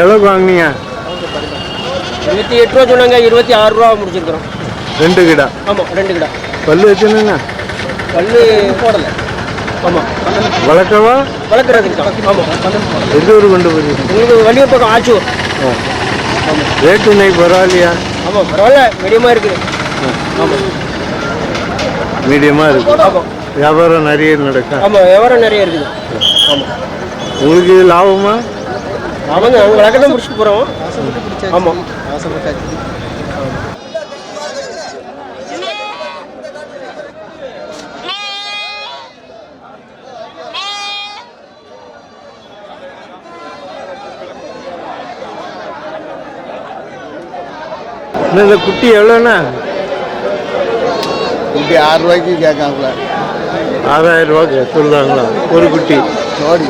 எவ்வளோக்கு வாங்குனீங்க? இருபத்தி எட்டு ரூபா சொன்னாங்க இருபத்தி ஆறு ரூபா முடிச்சிருக்கிறோம். ரெண்டு கிடா. ஆமாம் ரெண்டு கிடா. பல்லு வச்சுனுங்க பல்லு போடலை. ஆமாம் வளர்க்கவா? வளர்க்குறதுக்கு ஆமாம் எந்த ஊர் கொண்டு போறீங்க? உங்களுக்கு வள்ளியூர் பக்கம் ஆச்சூர் ரேட்டு இன்னைக்கு பரவாயில்லையா? ஆமாம் பரவாயில்ல மீடியமாக இருக்குது. ஆமாம் மீடியமாக இருக்கு. ஆமாம் வியாபாரம் நிறைய நடக்கா? ஆமாம் வியாபாரம் நிறைய இருக்குது. ஆமாம் உங்களுக்கு லாபமா? அவங்க அவங்க வழக்கத்தை முடிச்சுட்டு போகிறோம் ஆமாம் ஆசைப்பட்டாச்சு இந்த குட்டி எவ்வளோண்ணா? குட்டி ஆறு ரூபாய்க்கு கேட்காங்கள ஆறாயிரம் ரூபா கே- சொல்றாங்களா ஒரு குட்டி. ஜோடி.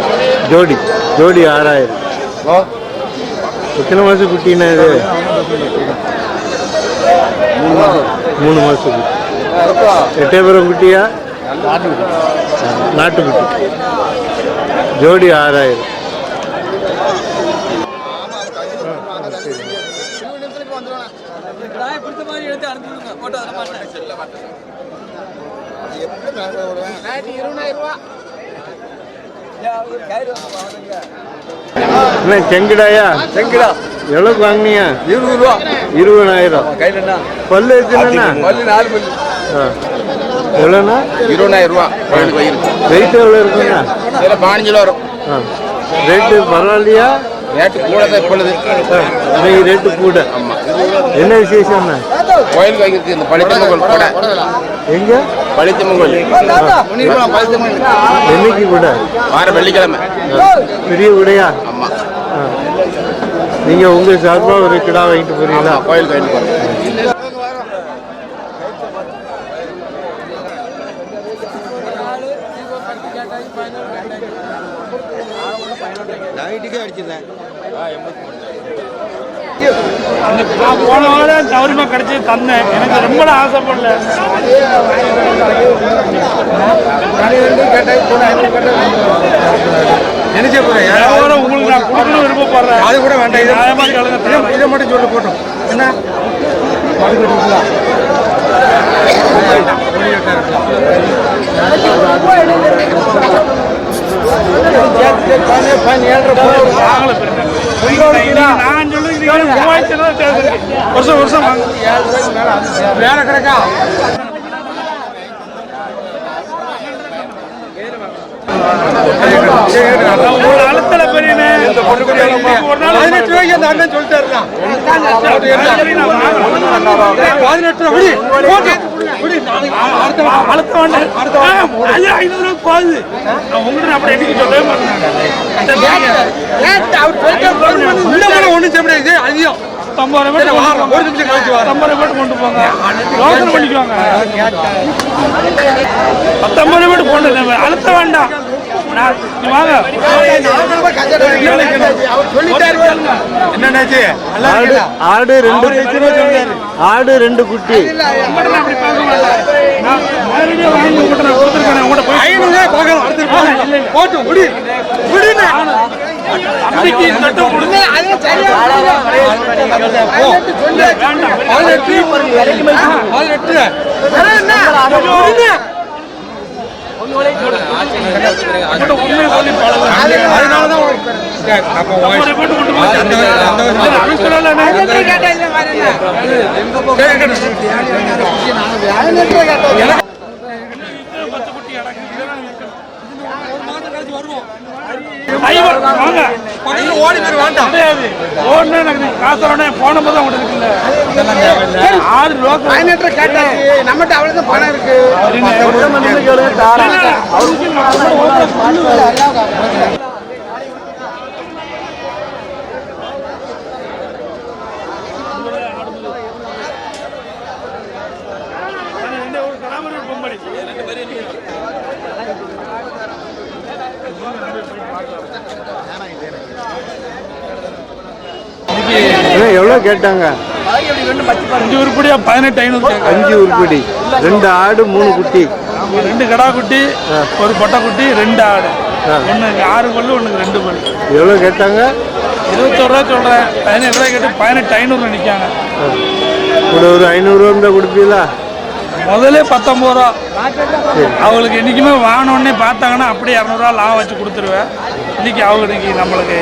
ஜோடி. ஜோடி ஆறாயிரம். எத்தனை மாதம் குட்டிண்ணா இது? மூணு மாதம் மூணு மாதம் குட்டி. எட்டயபுரம் குட்டியா? நாட்டுக்குட்டி ஜோடி ஆறாயிரம். என்ன செங்கடாயா? செங்கடா. எவ்வளோக்கு வாங்குனீங்க? இருபது ரூபா. இருபதாயிரம் கையில் என்ன பல்லு எத்தனைண்ணா? பல்லு நாலு பல்லு. எவ்வளோண்ணா இருபதாயிரம் ரூபா. வெயிட் எவ்வளோ இருக்குண்ணா? இதில் பதினஞ்சு ரூபா வரும். ஆ. ரேட்டு பரவாயில்லையா? ரேட்டு கூட தான் இப்பொழுது இன்னைக்கு ரேட்டு கூட. என்ன விசேஷம்ண்ணா கோயிலுக்கு வைக்கிறது இந்த பழித்தம்மன் கூட. எங்க? பழித்தம்மன் கோயில். பழித்தம்மன் என்னைக்கு கூட வார வெள்ளிக்கிழமை. பெரிய உடையா ஆமாம் ஆ. நீங்க உங்க சார்பா ஒரு கிடா வாங்கிட்டு போறீங்களா? கோயில் கோயில் போகிறோம் நான் போன வாரம் சௌரியமாக கிடைச்சி தந்தேன். எனக்கு ரொம்ப ஆசைப்படல. நினைச்சே போறேன் உங்களுக்கு நான் கொடுக்கணும் விருப்பப்படுறேன். அது கூட வேண்டாம். இதை நியாயமா கலங்க இதை மட்டும் சொல்லி போட்டோம் என்ன? நான் சொல்லுங்க மூவாயிரத்தி ரூபா தேவை வருஷம் வருஷம் வாங்க. வேற கிடக்கா ஒரு அழுத்தல பெரியனே ஒரு நாள் பதினெட்டு ரூபாய்க்கு அடுத்த அழுத்த வேண்டாம் ஐயா ஐநூறு போகுது அப்படி சொல்லவே மாட்டேன் உள்ள செய்ய முடியாது அதிகம் ஐம்பது ரூபாய் ஒரு நிமிஷம் கழிச்சு ஐம்பது ரூபாய் கொண்டு போங்க. யோசனை பண்ணிக்குவாங்க பத்தொன்பது ரூபாய் போட்டு அழுத்த வேண்டாம். ஆடு ரெண்டு ஆடு ரெண்டு குட்டி போட்டு விடு விடுன்னு அன்னைக்கு கொடுங்க பதினெட்டு பதினெட்டு உங்கள்கிட்ட உண்மையை சொல்லி பழகுங்க அதனாலதான் உனக்கு சரி, அப்ப உன் ஐம்பது ரூபாய் கொண்டு போங்க அந்த வயசு- அந்த வயசு- அவன் சொல்லலை பத்து குட்டி அடக்கு இதெல்லாம் ஐவர் வாங்க பக்கத்துல ஓடி போய் வேண்டாம். ஓடுனா எனக்கு காசு வரணும் போன போது இருக்குல்ல. ஆறு ரூபா பதினெட்டு கேட்டாச்சு. நம்மகிட்ட அவ்வளவுதான் பணம் இருக்கு. ஒரு எவ்வளோ கேட்டாங்க. அஞ்சு உருப்படியா பதினெட்டு ஐநூறு அஞ்சு உருப்படி. ரெண்டு ஆடு மூணு குட்டி. ரெண்டு கடா குட்டி ஒரு பொட்டை குட்டி ரெண்டு ஆடு. ஒண்ணுக்கு ஆறு பல்லு ஒண்ணுக்கு ரெண்டு பல்லு. எவ்வளோ கேட்டாங்க? இருபத்தோரு ரூபா சொல்றேன். பதினேழு ரூபாய் கேட்டு பதினெட்டு ஐநூறு நிற்காங்க ஒரு ஒரு ஐநூறுரூவா இருந்தால் கொடுப்பீங்களா? முதல்ல பத்தொம்பது ரூபா. அவங்களுக்கு என்றைக்குமே வாங்கினோடனே பார்த்தாங்கன்னா அப்படியே இரநூறுவா லாபம் வச்சு கொடுத்துருவேன். இன்னைக்கு அவங்க இன்னைக்கு நம்மளுக்கு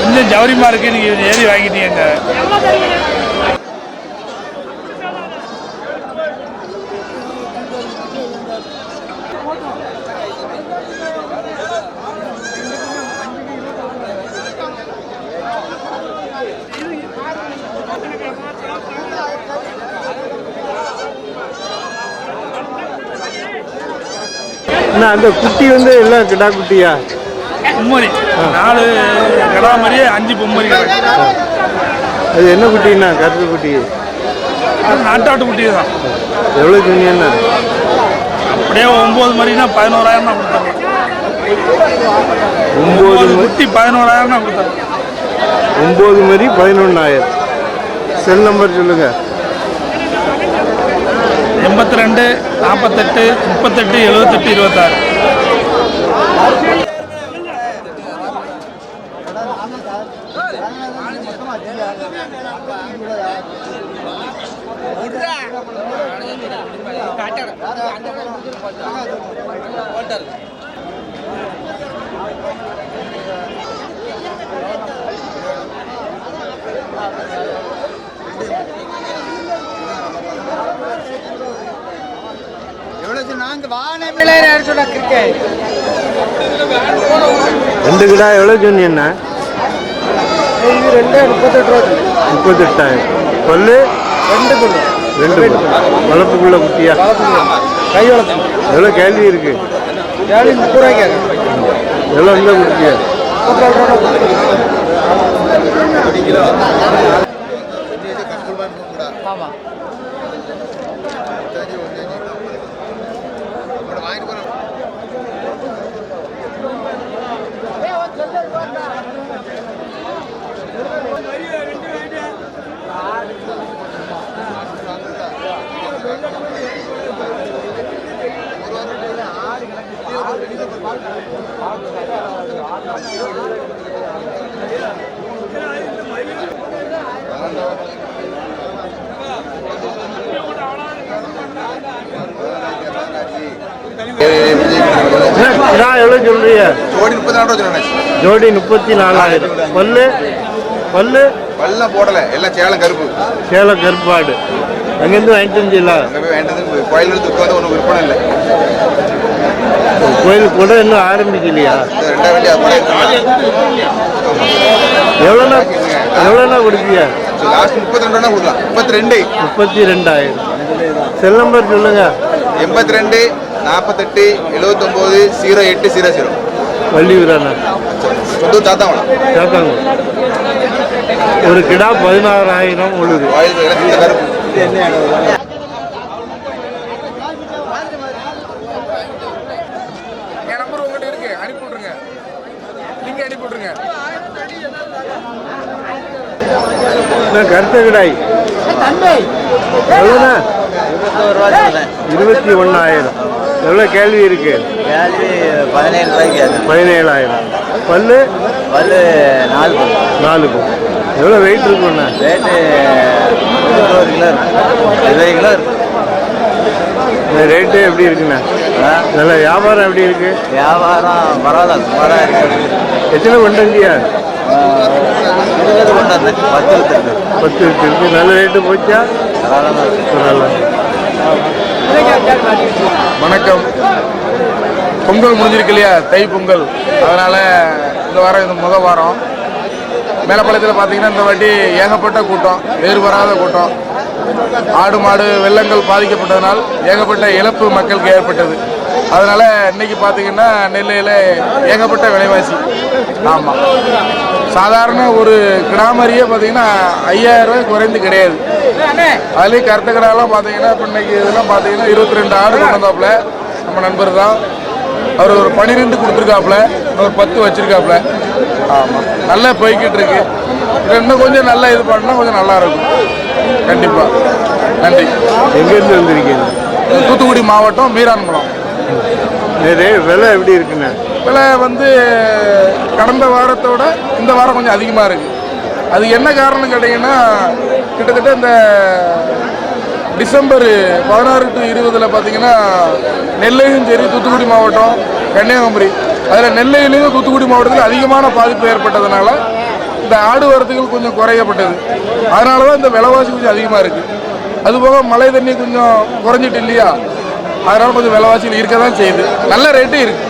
கொஞ்சம் ஜவுரியமாக இருக்கு கொஞ்சம் ஏறி வாங்கிட்டீங்க அந்த குட்டி வந்து எல்லாம் கிடா குட்டியா? நாலு கடா மாதிரியே அஞ்சு கிடக்கு அது என்ன குட்டிண்ணா கருத்து குட்டி? நாட்டாட்டு குட்டி தான். எவ்வளோ சொன்னீங்கண்ணா அப்படியே ஒம்பது மாதிரினா பதினோராயிரம் தான் கொடுத்தாங்க. ஒம்பது ஒம்பது குட்டி பதினோராயிரம் தான் கொடுத்தாங்க. ஒம்பது மாதிரி பதினொன்றாயிரம் செல் நம்பர் சொல்லுங்கள் எண்பத்தி ரெண்டு நாற்பத்தெட்டு முப்பத்தெட்டு எழுபத்தெட்டு இருபத்தாறு. ரெண்டு கிடா எவ்வளோ சொன்னீங்கண்ணா இது ரெண்டு முப்பத்தெட்டு ரூபா முப்பத்தெட்டாயிரம். பல்லு ரெண்டு பொண்ணு ரெண்டு வளர்ப்புக்குள்ள குட்டியா? கை வளர்ப்பு எவ்வளோ கேள்வி இருக்கு? கேள்வி முப்பது ரூபாய்க்கு எவ்வளோ இருந்தால் குட்டியா? எவ்வளோ சொல்றீங்க? ஜோடி முப்பத்தி நாலு ரூபா சொன்னேன் ஜோடி முப்பத்தி நாலாயிரம். பல்லு? பல்லு? பல்லாம் போடல. எல்லாம் சேலம் கருப்பு. சேலம் கருப்பாடு. அங்கேருந்து வாங்கிட்டு வந்துங்களா அங்கே போய் வேண்டது கோயில் எடுத்து உட்காந்து ஒன்றும் விற்பனை இல்லை. கோயில் கூட இன்னும் ஆரம்பிக்கலையா? எவ்வளோண்ணா எவ்வளோண்ணா கொடுப்பீங்க? லாஸ்ட் முப்பத்தி ரெண்டு கொடுக்கலாம் முப்பத்தி ரெண்டு முப்பத்தி ரெண்டாயிரம் செல் நம்பர் சொல்லுங்க. எண்பத்தி ரெண்டு நாற்பத்தெட்டு எழுபத்தொம்போது ஜீரோ எட்டு ஜீரோ ஜீரோ வள்ளியூராண்ணா. சொந்த தாத்தாவளம் கேட்காங்க ஒரு கிடா பதினாறாயிரம் உழுது கோயில் எல்லாம் இந்த கருப்பு என் நம்பர் உங்ககிட்ட இருக்கு அனுப்பி விட்ருங்க நீங்க அனுப்பி விட்ருங்க நான் கருத்த கிடாய் எவ்வளோண்ணா இருபத்தி ஒன்றாயிரம் எவ்வளோ கேள்வி இருக்கு? கேள்வி பதினேழு ரூபாய்க்கு பதினேழாயிரம். பல்லு? பல்லு நாலு பல்லு. நாலு போ எவ்வளோ வெயிட் இருக்குண்ணா ரேட்டு இருபது கிலோ இருபது கிலோ இருக்கு. இந்த ரேட்டு எப்படி இருக்குண்ணா? நல்ல வியாபாரம் எப்படி இருக்கு? வியாபாரம் பரவாயில்ல சுமாராக இருக்கு. எத்தனை கொண்டு வந்தியா பத்து வித்துருக்கு பத்து இருக்கு நல்ல ரேட்டு போச்சா? வணக்கம். பொங்கல் முடிஞ்சிருக்கு இல்லையா? தை பொங்கல். அதனால இந்த வாரம் இது முத வாரம். மேலப்பாளையத்தில் பார்த்தீங்கன்னா இந்த வாட்டி ஏகப்பட்ட கூட்டம். வேறு வராத கூட்டம். ஆடு மாடு வெள்ளங்கள் பாதிக்கப்பட்டதனால் ஏகப்பட்ட இழப்பு மக்களுக்கு ஏற்பட்டது. அதனால இன்னைக்கு பார்த்தீங்கன்னா நெல்லையில் ஏகப்பட்ட விலைவாசி. ஆமாம் சாதாரண ஒரு கிடாமரியே பார்த்தீங்கன்னா ஐயாயிரம் ரூபாய் குறைந்து கிடையாது. அதுலேயும் கருத்து கடாலாம் பார்த்தீங்கன்னா இப்போ இன்னைக்கு இதெல்லாம் பார்த்தீங்கன்னா இருபத்தி ரெண்டு ஆடு கொண்டு வந்தாப்புல. நம்ம நண்பர் தான். அவர் ஒரு பன்னிரெண்டு கொடுத்துருக்காப்புல. ஒரு பத்து வச்சிருக்காப்புல. ஆமாம் நல்லா போய்கிட்டு இருக்கு. இன்னும் கொஞ்சம் நல்லா இது பண்ணால் கொஞ்சம் நல்லா இருக்கும். கண்டிப்பாக நன்றி. எங்கேருந்து வந்திருக்கீங்க? தூத்துக்குடி மாவட்டம் மீரான்குளம். விலை எப்படி இருக்குண்ணே? விலை வந்து கடந்த வாரத்தோட இந்த வாரம் கொஞ்சம் அதிகமாக இருக்குது அது என்ன காரணம் கேட்டிங்கன்னா கிட்டத்தட்ட இந்த டிசம்பர் பதினாறு டு இருபதில் பார்த்தீங்கன்னா நெல்லையும் சரி தூத்துக்குடி மாவட்டம் கன்னியாகுமரி அதில் நெல்லையிலையும் தூத்துக்குடி மாவட்டத்தில் அதிகமான பாதிப்பு ஏற்பட்டதுனால இந்த ஆடு வரத்துகள் கொஞ்சம் குறையப்பட்டது. அதனால தான் இந்த விலைவாசி கொஞ்சம் அதிகமாக இருக்குது அதுபோக மழை தண்ணி கொஞ்சம் குறைஞ்சிட்டு இல்லையா? அதனால் கொஞ்சம் விலைவாசிகள் இருக்க தான் செய்யுது. நல்ல ரேட்டு இருக்குது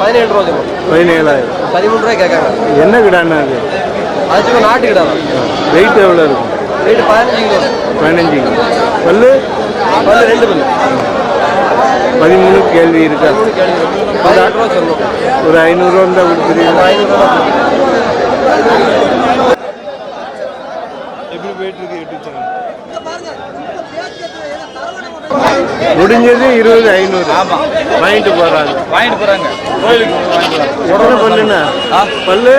பதினேழு ரூபா வரும். பதினேழாயிரம். பதிமூணு ரூபாய் கேட்காங்க. என்ன கிடாண்ணா அது? அதுக்கு நாட்டு கிடா வெயிட் எவ்வளோ இருக்கும்? ரேட்டு பதினஞ்சு கிலோ பதினஞ்சு. பல்லு? பல்லு ரெண்டு பல்லு. பதிமூணு கேள்வி இருக்கா? பதினெட்டு ரூபா சொல்லணும் ஒரு ஐநூறுரூவா இருந்தால் கொடுத்துருவீங்களா ஐநூறுரூவா எப்படி போயிட்டு இருக்கு யூடியூப் சேனல் முடிஞ்சது இருபது ஐநூறு. வாங்கிட்டு போறாங்க. வாங்கிட்டு போகிறாங்க கோயிலுக்கு வாங்கிட்டு எத்தனை பல்லுண்ணா? பல்லு?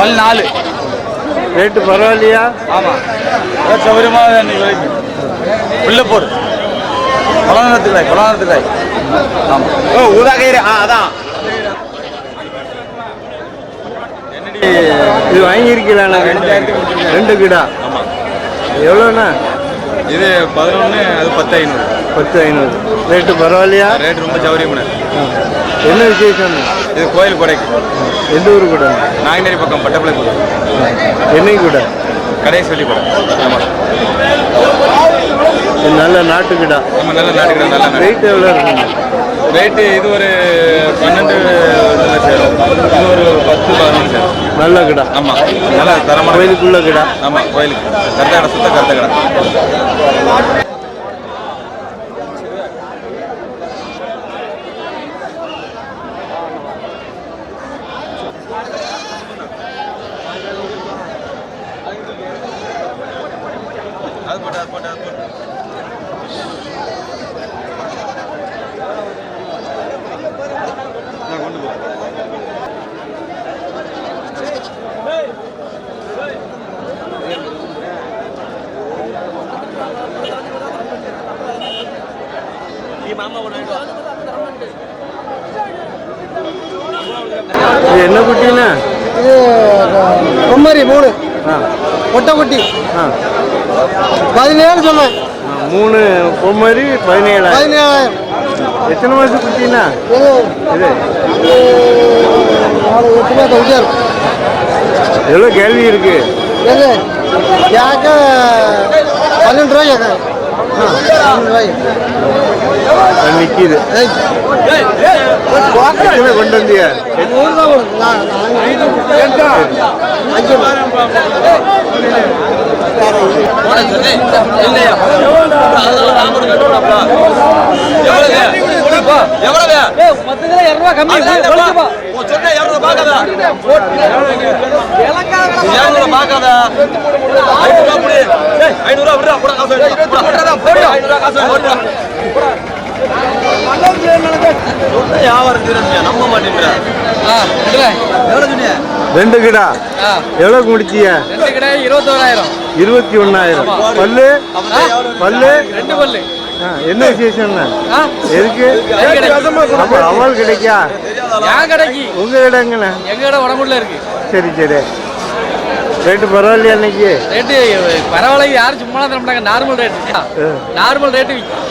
பல் நாலு. ரேட்டு பரவாயில்லையா? ஆமாம் சௌகரியமாக இன்னைக்கு வரைக்கும் பிள்ளைப்போர் கொலானத்துக்காய் கொலானத்துக்காய் ஆமாம் ஓ ஊதாக்கயிறு ஆ அதான். இது வாங்கியிருக்கீங்களா ரெண்டு கிடா. எவ்வளோண்ணா? இது பதினொன்று அது பத்து ஐநூறு. பத்து ஐநூறு. ரேட்டு பரவாயில்லையா? ரேட் ரொம்ப சௌரியமான. என்ன விசேஷம்? இது கோயில் கொடைக்கு. எந்த ஊர் கூட? நாங்குநேரி பக்கம் பட்டப்பளை கூட என்னைக்கு கூட? கடையை சொல்லி கூட ஆமாம் நல்ல நாட்டு கிடா நம்ம நல்ல நாட்டுக்கிற நல்ல ரேட் எவ்வளோ இருக்குங்க ரேட்டு இது ஒரு பன்னெண்டு சேரும் இது ஒரு பத்து பதினொன்று சேரும் நல்ல கிடா. ஆமாம் நல்லா தரமான கோயிலுக்குள்ள கிடா. ஆமாம் கோயிலுக்கு. கரெக்டாக கடை சுத்த கரெக்டாக கடை அது போட்டு அது போட்டு அது போட்டு நான் கொண்டு போகிறேன் இது என்ன குட்டிண்ணா இது பொம்மரி மூணு ஆ ஒட்டை குட்டி ஆ பதினேழு சொன்னேன் ஆ, மூணு பொம்மரி பதினேழாயிரம். பதினேழாயிரம். எத்தனை மாதம் குட்டிண்ணா இது எட்டு எவ்வளோ கேள்வி இருக்கு? எது? கேட்க பன்னெண்டு ரூபாய் கேட்க பன்னெண்டு ரூபாய் அது நிற்கிது அஞ்சு பத்து கிலோ இரநூறுவா கம்மி. ரெண்டு கிடா. ஆ, எவ்வளோக்கு முடிச்சியா? இருபத்தி ஒன்றாயிரம் பல்லு. பல்லு. ரெண்டு பல்லு. என்ன விசேஷம்ண்ணா ஆ, எதுக்கு அவள் கிடைக்கா? என் கடைக்கு? உங்க இடங்கண்ணா எங்க கடை உடம்புல இருக்கு. சரி சரி. ரேட்டு பரவாயில்லையா அன்னைக்கு ரேட்டு பரவாயில்ல யாரும் சும்மா தர மாட்டாங்க. Normal rate. நார்மல் ரேட்டு விற்கும்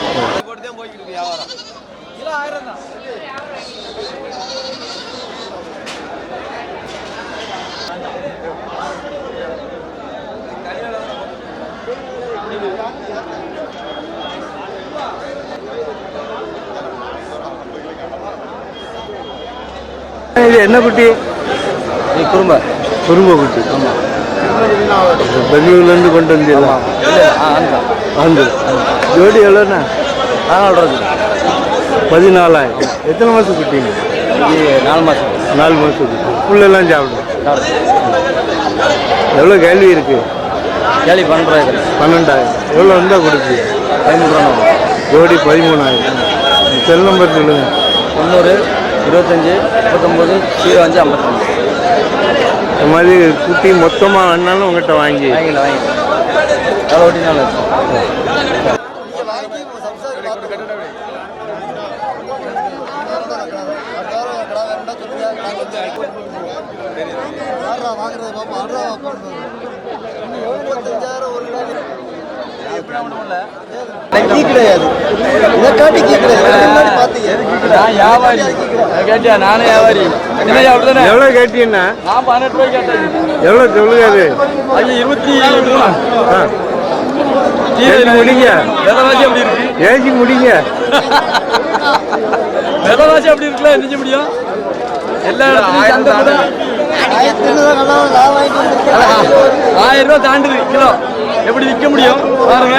இது என்ன குட்டி? குறும்ப குறும்ப குட்டி. பெங்களூர்லேருந்து கொண்டு வந்தீங்களா? ஆந்து ஜோடி எவ்வளோண்ணா ரூபா பதினாலாயிரம். எத்தனை மாதம் குட்டிங்க நாலு மாதம் நாலு மாதம் குட்டி. புல்லெல்லாம் சாப்பிடும் எவ்வளோ கேள்வி இருக்கு? கேள்வி பண்ணுறாங்க பன்னெண்டாயிரம். எவ்வளோ இருந்தால் கொடுப்பீங்க பதிமூணு ரூபா ஜோடி பதிமூணாயிரம். செல் நம்பர் சொல்லுங்க. தொண்ணூறு இருபத்தஞ்சி முப்பத்தொம்போது ஜீரோ அஞ்சு ஐம்பத்தஞ்சு. இந்த மாதிரி குட்டி மொத்தமாக வேணாலும் உங்கள்கிட்ட வாங்கி. வாங்கிக்கலாம் வாங்கிக்கலாம். எவ்வளோ ஓட்டினாலும் கிடையாது இதை காட்டி கேட்கறது பார்த்தீங்க நான் வியாபாரி. நான் கேட்டியா? நானே வியாபாரி. என்ன அப்படிதானே எவ்வளோ கேட்டீங்கன்னா நான் பதினெட்டு ரூபாய் கேட்டேன். எவ்வளோ சொல்லுங்க அது? அது இருபத்தி ஆ. ஏசி முடிங்க. விலைவாசி அப்படி இருக்கு? ஏசி முடிங்க. விலைவாசி அப்படி இருக்குல்ல? என்ன செய்ய முடியும்? எல்லா இடத்துலயும் ஆயிரம் ரூபாய் தாண்டுது கிலோ. எப்படி விற்க முடியும்? பாருங்க.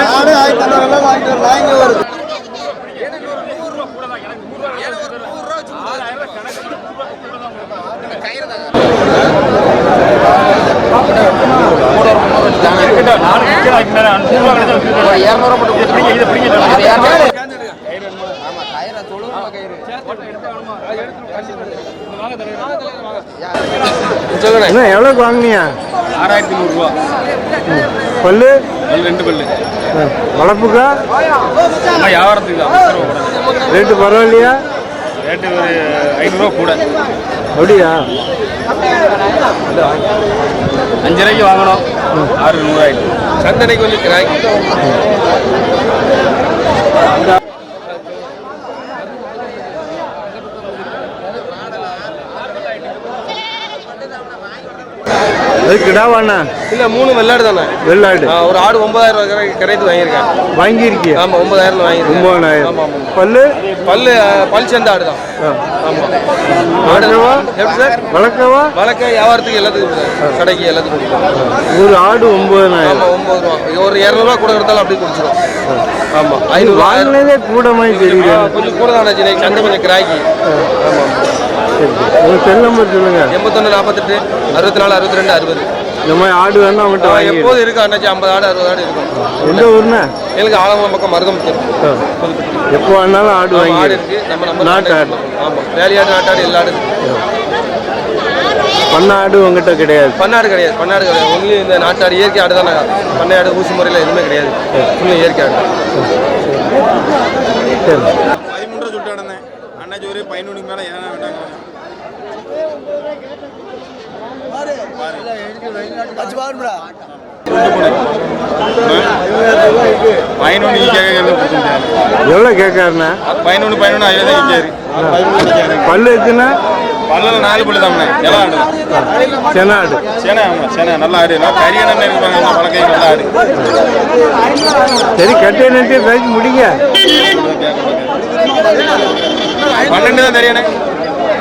என்ன எவ்வளோக்கு வாங்கினியா ஆறாயிரத்தி நூறுரூவா. பல்லு? ரெண்டு பல்லு. வளர்ப்புக்கா? வியாபாரத்துக்கு தான். ரேட்டு பரவாயில்லையா? ரேட்டு ஒரு ஐநூறுரூவா கூட. அப்படியா? அஞ்சு ரூபாய்க்கு வாங்கணும். ஆறு நூறாயிட்டு சந்தனைக்கு வந்து கிராய் அது கிடாவாண்ணா இல்லை மூணு வெள்ளாடு தானே. வெள்ளாடு. ஒரு ஆடு ஒன்பதாயிரம் ரூபாய் கரைத்து வாங்கியிருக்கேன். வாங்கியிருக்கியா? ஆமாம் ஒன்பதாயிரம் ஆமாம் ஆமாம் பல்லு? பல்லு பல் சேர்ந்த ஆடு தான். ஆமாம் வளர்க்கவா எப்படி சார்? வளர்க்கவா வழக்க வியாபாரத்துக்கு எல்லாத்துக்கும். கடைக்கு எல்லாத்துக்கும். ஒரு ஆடு ஒம்பதாயிரம் ஆமாம் ஒம்பது ரூபா. ஒரு இரநூறுவா கூட கொடுத்தாலும் அப்படியே குடிச்சிடும் ஆமாம் ஐநூறு வாங்கினதே கூட மாதிரி தெரியுது. கொஞ்சம் கூட தான் சந்தை கொஞ்சம் கிராக்கி. ஆமாம் சரி உங்க செல் நம்பர் சொல்லுங்க. எண்பத்தொன்று நாற்பத்தெட்டு அறுபத்தி நாலு அறுபத்தி ரெண்டு அறுபது. இந்த மாதிரி ஆடு வேணா அவங்ககிட்ட வாங்கி எப்போதும் இருக்கும் அண்ணாச்சி? ஐம்பது ஆடு அறுபது ஆடு இருக்கும். எந்த ஊர்னா எங்களுக்கு ஆலங்குளம் பக்கம். எப்போ வேணாலும் ஆடு வாங்கி ஆடு இருக்கு. நம்ம நம்ம நாட்டு ஆடு. ஆமாம் வேலையாடு நாட்டாடு எல்லா ஆடு இருக்கு. பண்ண ஆடு உங்ககிட்ட கிடையாது. பண்ணாடு கிடையாது. பண்ணாடு கிடையாது. ஒன்லி இந்த நாட்டாடு இயற்கை ஆடு தான். பண்ணை ஆடு ஊசி முறையில் எதுவுமே கிடையாது. இயற்கை ஆடு. சரி. பதினொன்று கேட்கறது கொடுத்துருந்தேன் எவ்வளோ கேட்காருண்ணா பதினொன்று பதினொன்று அதில் தான் பல்லு எத்துனா பல்லில் நாலு பல்லு தான் எல்லாம் ஆடு. சென ஆடு. சேனை ஆமாம் சேனை. நல்லா ஆடு. நான் கரியண்ணன் இருப்பாங்க. நல்லா ஆடு. சரி கட்டை நட்டு முடிங்க. பன்னெண்டு தான் தெரியணே இந்த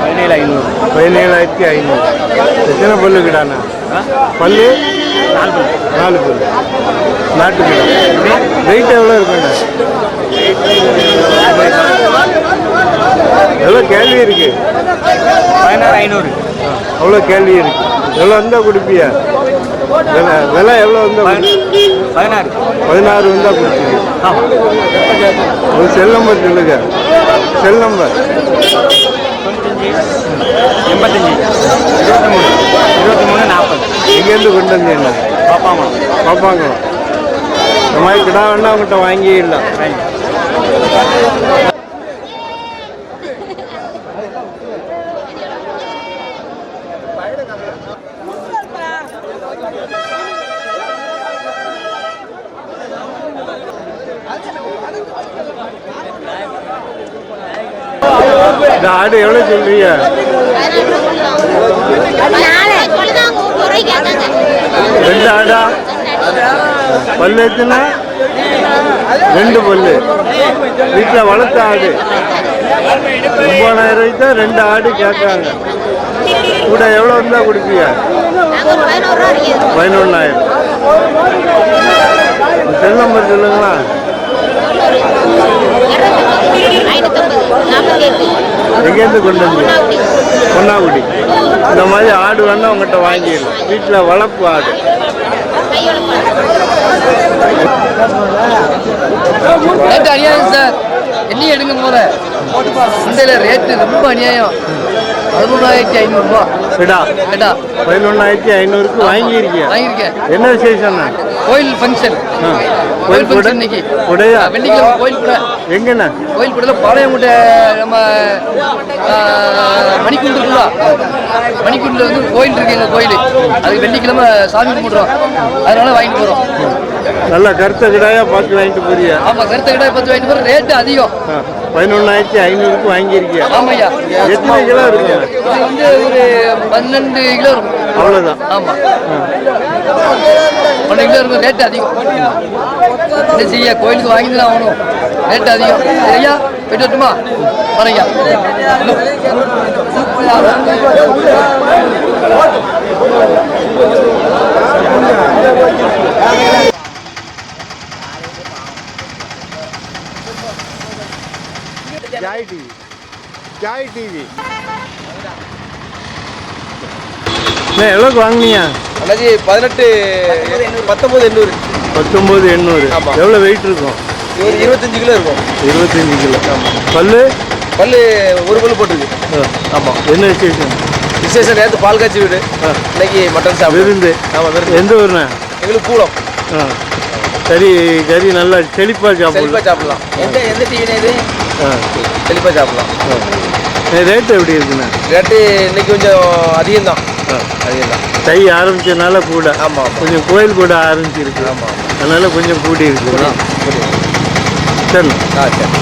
பதினேழு ஐநூறு. பதினேழாயிரத்தி ஐநூறு. எத்தனை பல்லு கிடாண்ணா பல்லு? நாலு பல்லு. நாட்டு கிடா. வெயிட் எவ்வளோ இருக்குண்ணா எவ்வளோ கேள்வி இருக்கு? பதினாறு ஐநூறு. அவ்வளோ கேள்வி இருக்கு. எவ்வளோ இருந்தால் கொடுப்பியா? விலை விலை எவ்வளோ இருந்தால் பதினாறு. பதினாறு வந்தால் கொடுப்பீங்க ஒரு செல் நம்பர் சொல்லுங்க. செல் நம்பர் எண்பத்தஞ்சு இருபத்தி மூணு இருபத்தி மூணு நாற்பது. எங்கேருந்து கொண்டு வந்தீங்க பாப்பாமா பார்ப்பாங்க இந்த மாதிரி கிடா வேணா அவங்ககிட்ட வாங்கிடலாம். இந்த ஆடு எவ்வளோ சொல்றீங்க ரெண்டு ஆடா பல்லு எத்தனை ரெண்டு பல்லு வீட்டில் வளர்த்த ஆடு ஒன்பதாயிரம் ரூபாய்க்கு தான் ரெண்டு ஆடு கேட்காங்க கூட எவ்வளோ இருந்தால் கொடுப்பீங்க பதினொன்றாயிரம் செல் நம்பர் சொல்லுங்களா ஐநூத்தம்பது நாற்பத்தி எட்டு எங்கேருந்து கொண்டு வந்து பொன்னாங்குடி. இந்த மாதிரி ஆடு வேணால் உங்கள்கிட்ட வாங்கிடலாம். வீட்டில் வளர்ப்பு ஆடு. ரேட்டு அநியாயம் சார் என்ன எடுங்க போல சந்தையில் ரேட்டு ரொம்ப அநியாயம். பதிமூணாயிரத்தி ஐநூறுரூவா விடா கேட்டா பதினொன்றாயிரத்தி ஐநூறுக்கு வாங்கியிருக்கியா? வாங்கியிருக்கேன். என்ன விசேஷம்ண்ணா கோயில் ஃபங்க்ஷன். கோயில் ஃபங்க்ஷன் இன்னைக்கு. உடையா வெள்ளிக்கிழமை கோயில் கூட எங்கண்ணா? கோயில் கூட பாளையங்குட்டை நம்ம மணிக்குண்டு இருக்குல்ல? மணிக்குண்டில் வந்து கோயில் இருக்கு எங்கள் கோயில். அது வெள்ளிக்கிழமை சாமி கும்பிடுறோம். அதனால வாங்கிட்டு போகிறோம் நல்லா கருத்த கிடாயா பார்த்து வாங்கிட்டு போறியா? ஆமாம் கருத்தை கிட்ட பத்து வாங்கிட்டு போகிறோம் ரேட்டு அதிகம். பதினொன்றாயிரத்தி ஐநூறுக்கு வாங்கியிருக்கியா? ஆமாய்யா எத்தனை கிலோ இருக்கு? இது வந்து ஒரு பன்னெண்டு கிலோ இருக்கும். அவ்வளோதான் ஆமாம் பன்னெண்டு கிலோ இருக்கும் ரேட்டு அதிகம். என்ன செய்ய கோயிலுக்கு வாங்கி தான் ஆகணும். ரேட்டு அதிகம். சரியா போயிட்டு வரட்டுமா? வரையா ஜாய் டிவி. Joy TV. எவ்வளோக்கு வாங்கினியா அண்ணாஜி பதினெட்டு பத்தொன்பது எண்ணூறு. பத்தொம்போது எண்ணூறு. எவ்வளோ வெயிட் இருக்கும்? ஒரு இருபத்தஞ்சு கிலோ இருக்கும். இருபத்தஞ்சு கிலோ. பல்லு? பல்லு ஒரு பல்லு போட்டிருக்கு. ஆமாம் என்ன விசேஷம்? விசேஷம் நேரத்து பால் காய்ச்சி வீடு இன்னைக்கு மட்டன் சாப்பிடு விருந்து. ஆமாம் விருந்து. எந்த ஊர்ண்ணா? எங்களுக்கு கூலம். ஆ. கறி கறி நல்லா செழிப்பாக செழிப்பாக சாப்பிடலாம் சாப்பிடலாம். எந்த எந்த டிவினே இது? செழிப்பாக சாப்பிடலாம். ரேட்டு எப்படி இருக்குண்ணா? ரேட்டு இன்னைக்கு கொஞ்சம் அதிகம் தான் அதிகம் தான் தை ஆரம்பிச்சதுனால கூட ஆமாம் கொஞ்சம் கோயில் கூட ஆரம்பிச்சிருக்கு. ஆமாம் அதனால கொஞ்சம் கூடி இருக்கு புரியுது சரி. ஆ சரி.